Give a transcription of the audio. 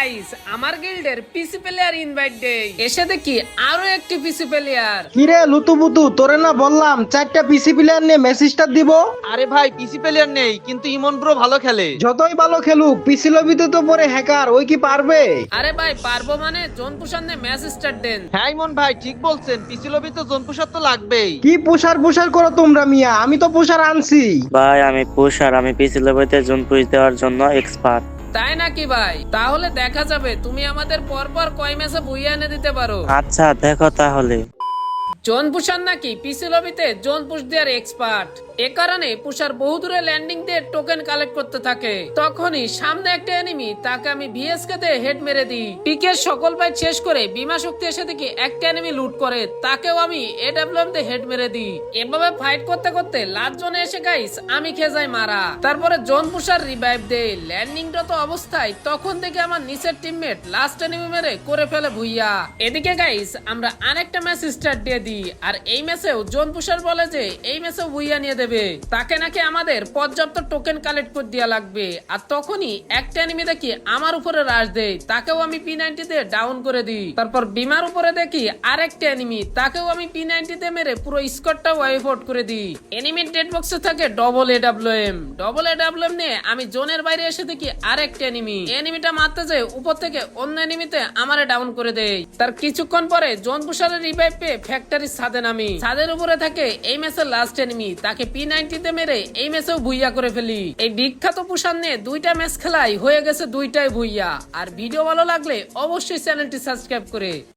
Guys আমার গিল্ডের পিসি player invite দেই এসে দেখি আরও একটি পিসি প্লেয়ার কিরে লুতুপুতু তোরে না বললাম চারটা পিসি প্লেয়ার নিয়ে মেসেজটা দিব? আরে ভাই পিসি প্লেয়ার নেই কিন্তু ইমন ব্রো ভালো খেলে। যতই ভালো খেলুক পিসি লবিতে তো পরে হ্যাকার ওই কি পারবে? আরে ভাই পারব মানে জোন ম্যাচ স্টার্ট দেন। হ্যাঁ ইমন ভাই ঠিক বলছেন পিসি লবি তো জোন পুষার তো লাগবেই। কি পুষার পুষার করো তোমরা মিয়া? আমি তো পুষার আনছি। ভাই আমি পুষ আর আমি পিসি লেভেতে জুন পুষ দেওয়ার জন্য এক্সপার্ট তাই নাকি ভাই? তাহলে দেখা যাবে, তুমি আমাদের পরপর কয় ম্যাচে বইয়ে এনে দিতে পারো। আচ্ছা দেখো তাহলে। জোন পুষার নাকি পিসি লবিতে জোন পুশ দেওয়ার এক্সপার্ট এ কারণে পুষার বহু দূরে ল্যান্ডিং দিয়ে টোকেন কালেক্ট করতে থাকে। তখনই সামনে একটা এনিমি তাকে আমি ভিএসকে তে হেড মেরে দিই। পিকের সকল ফাইট শেষ করে বিমা শক্তি এসে দেখি একটা এনিমি লুট করে, তাকেও আমি এডব্লিউএম তে হেড মেরে দিই। এভাবে ফাইট করতে করতে লাস্ট জোনে এসে গাইস আমি খেয়ে যাই মারা। তারপরে জোন পুষার রিভাইভ ল্যান্ডিং রত অবস্থায়, তখন থেকে আমার নিচের টিমমেট লাস্ট এনিমি মেরে করে ফেলে ভুইয়া। এদিকে গাইস আমরা আরেকটা ম্যাচ স্টার্ট দিয়ে দিই আর এই ম্যাচেও জোন পুষার বলে যে, এই ম্যাচেও ভুইয়া নিয়ে দেবে। তাকে নাকি আমাদের পর্যাপ্ত টোকেন কালেক্ট করে দেওয়া লাগবে। আর তখনই একটা এনিমি দেখি আমার উপরে রাশ দেয়। তাকেও আমি পি নাইনটিতে ডাউন করে দিই। তারপর বিমার উপরে দেখি আরেকটা এনিমি তাকেও আমি পি নাইনটিতে মেরে পুরো স্কটটা ওয়াইফ আউট করে দিই। এনিমির ডেড বক্সে থাকে double A W M double A W M নিয়ে আমি জোনের বাইরে এসে দেখি আরেকটা এনিমি এনিমিটা মারতে যায় উপর থেকে অন্য এনিমিতে আমারে ডাউন করে দেয়। তার কিছুক্ষণ পরে জোন পুষারের রিভাইভ পেয়ে ফ্যাক্টরি ছাদে নামি সাদের উপরে থাকে এই ম্যাচের লাস্ট এনিমি তাকে পি নাইনটিতে মেরে এই ম্যাচেও ভুইয়া করে ফেলি। এই বিখ্যাত পুষান নিয়ে দুইটা ম্যাচ খেলাই হয়ে গেছে দুইটাই ভুইয়া। আর ভিডিও ভালো লাগলে অবশ্যই চ্যানেলটি সাবস্ক্রাইব করে।